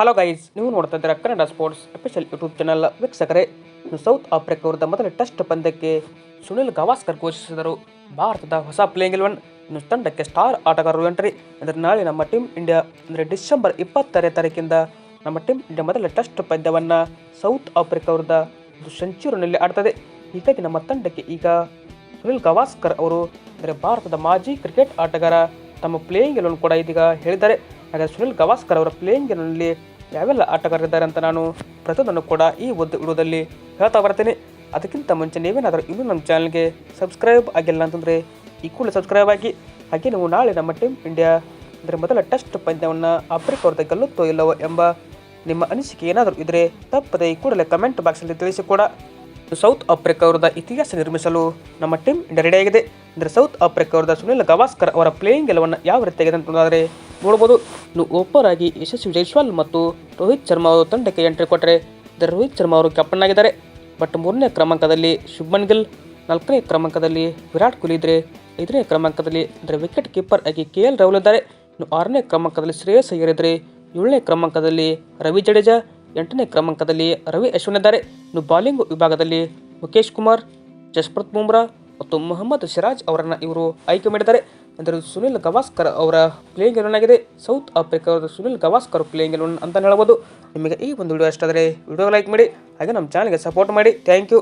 Hello guys ನೀವು ನೋಡ್ತಾ ಇದ್ದೀರಾ Kannada sports official YouTube channel ವೀಕ್ಷಕರೇ ಸೌತ್ ಆಫ್ರಿಕಾ ವಿರುದ್ಧ ಮೊದಲ ಟೆಸ್ಟ್ ಪಂದ್ಯಕ್ಕೆ ಸುನಿಲ್ ಗವಾಸ್ಕರ್ ಘೋಷಿಸಿದರು. ಭಾರತದ ಹೊಸ ಪ್ಲೇಯಿಂಗ್ ಇಲೆವನ್ ಇನ್ನು ತಂಡಕ್ಕೆ ಸ್ಟಾರ್ ಆಟಗಾರರು ಎಂಟ್ರಿ ಅಂದರೆ ನಾಳೆ ನಮ್ಮ ಟೀಮ್ ಇಂಡಿಯಾ ಅಂದರೆ ಡಿಸೆಂಬರ್ ಇಪ್ಪತ್ತನೇ ತಾರೀಕಿಂದ ನಮ್ಮ ಟೀಮ್ ಇಂಡಿಯಾ ಮೊದಲ ಟೆಸ್ಟ್ ಪಂದ್ಯವನ್ನು ಸೌತ್ ಆಫ್ರಿಕಾ ವಿರುದ್ಧ ಸೆಂಚುರಿನಲ್ಲಿ ಆಡ್ತದೆ. ಹೀಗಾಗಿ ನಮ್ಮ ತಂಡಕ್ಕೆ ಈಗ ಸುನಿಲ್ ಗವಾಸ್ಕರ್ ಅವರು, ಅಂದರೆ ಭಾರತದ ಮಾಜಿ ಕ್ರಿಕೆಟ್ ಆಟಗಾರ, ತಮ್ಮ ಪ್ಲೇಯಿಂಗ್ ಎಲ್ಲನ್ನು ಕೂಡ ಇದೀಗ ಹೇಳಿದ್ದಾರೆ. ಹಾಗೆ ಸುನಿಲ್ ಗವಾಸ್ಕರ್ ಅವರ ಪ್ಲೇಯಿಂಗ್ನಲ್ಲಿ ಯಾವೆಲ್ಲ ಆಟಗಾರರಿದ್ದಾರೆ ಅಂತ ನಾನು ಪ್ರತಿಯೊಂದನ್ನು ಕೂಡ ಈ ಒಂದು ವಿಡಿಯೋದಲ್ಲಿ ಹೇಳ್ತಾ ಬರ್ತೀನಿ. ಅದಕ್ಕಿಂತ ಮುಂಚೆ ನೀವೇನಾದರೂ ಇನ್ನೂ ನಮ್ಮ ಚಾನಲ್ಗೆ ಸಬ್ಸ್ಕ್ರೈಬ್ ಆಗಿಲ್ಲ ಅಂತಂದರೆ ಈ ಕೂಡಲೇ ಸಬ್ಸ್ಕ್ರೈಬ್ ಆಗಿ. ಹಾಗೆ ನೀವು ನಾಳೆ ನಮ್ಮ ಟೀಮ್ ಇಂಡಿಯಾ ಅಂದರೆ ಮೊದಲ ಟೆಸ್ಟ್ ಪಂದ್ಯವನ್ನು ಆಫ್ರಿಕಾ ಅವ್ರದ್ದು ಗೆಲ್ಲುತ್ತೋ ಇಲ್ಲವೋ ಎಂಬ ನಿಮ್ಮ ಅನಿಸಿಕೆ ಏನಾದರೂ ಇದ್ದರೆ ತಪ್ಪದೆ ಈ ಕೂಡಲೇ ಕಮೆಂಟ್ ಬಾಕ್ಸಲ್ಲಿ ತಿಳಿಸಿ ಕೂಡ. ಸೌತ್ ಆಫ್ರಿಕಾ ವಿರುದ್ಧ ಇತಿಹಾಸ ನಿರ್ಮಿಸಲು ನಮ್ಮ ಟೀಮ್ ಇಂಡಿಯಾ ರೆಡಿಯಾಗಿದೆ ಅಂದರೆ ಸೌತ್ ಆಫ್ರಿಕಾ ವಿರುದ್ಧ ಸುನಿಲ್ ಗವಾಸ್ಕರ್ ಅವರ ಪ್ಲೇಯಿಂಗ್ ಗೆಲುವನ್ನು ಯಾವ ರೀತಿಯಾಗಿದೆ ಅಂತಂದರೆ ನೋಡ್ಬೋದು. ಇನ್ನು ಓಪರ್ ಆಗಿ ಯಶಸ್ವಿ ಜೈಸ್ವಾಲ್ ಮತ್ತು ರೋಹಿತ್ ಶರ್ಮಾ ಅವರು ತಂಡಕ್ಕೆ ಎಂಟ್ರಿ ಕೊಟ್ಟರೆ ದ ರೋಹಿತ್ ಶರ್ಮಾ ಅವರು ಕ್ಯಾಪ್ಟನ್ ಆಗಿದ್ದಾರೆ. ಬಟ್ ಮೂರನೇ ಕ್ರಮಾಂಕದಲ್ಲಿ ಶುಭ್ಮನ್ ಗಿಲ್, ನಾಲ್ಕನೇ ಕ್ರಮಾಂಕದಲ್ಲಿ ವಿರಾಟ್ ಕೊಹ್ಲಿ ಇದ್ದರೆ ಐದನೇ ಕ್ರಮಾಂಕದಲ್ಲಿ ಅಂದರೆ ವಿಕೆಟ್ ಕೀಪರ್ ಆಗಿ ಕೆ ಎಲ್ ರಾಹುಲ್ ಇದ್ದಾರೆ. ಇನ್ನು ಆರನೇ ಕ್ರಮಾಂಕದಲ್ಲಿ ಶ್ರೇಯಸ್ ಅಯ್ಯರ್ ಇದ್ದರೆ ಏಳನೇ ಕ್ರಮಾಂಕದಲ್ಲಿ ರವಿ ಜಡೇಜಾ, ಎಂಟನೇ ಕ್ರಮಾಂಕದಲ್ಲಿ ರವಿ ಅಶ್ವಿನ್ ಇದ್ದಾರೆ. ಇನ್ನು ಬಾಲಿಂಗ್ ವಿಭಾಗದಲ್ಲಿ ಮುಖೇಶ್ ಕುಮಾರ್, ಜಸ್ಪ್ರೀತ್ ಬುಮ್ರಾ ಮತ್ತು ಮೊಹಮ್ಮದ್ ಸಿರಾಜ್ ಅವರನ್ನು ಇವರು ಆಯ್ಕೆ ಮಾಡಿದ್ದಾರೆ. ಅಂದರೆ ಸುನಿಲ್ ಗವಾಸ್ಕರ್ ಅವರ ಪ್ಲೇಯಿಂಗ್ ಎಲೆವನ್ ಆಗಿದೆ. ಸೌತ್ ಆಫ್ರಿಕಾದ ಸುನಿಲ್ ಗವಾಸ್ಕರ್ ಪ್ಲೇಯಿಂಗ್ ಎಲೆವನ್ ಅಂತ ಹೇಳ್ಬೋದು ನಿಮಗೆ ಈ ಒಂದು ವಿಡಿಯೋ ಇಷ್ಟ ಆದರೆ ವಿಡಿಯೋ ಲೈಕ್ ಮಾಡಿ, ಹಾಗೆ ನಮ್ಮ ಚಾನಲ್ಗೆ ಸಪೋರ್ಟ್ ಮಾಡಿ. Thank you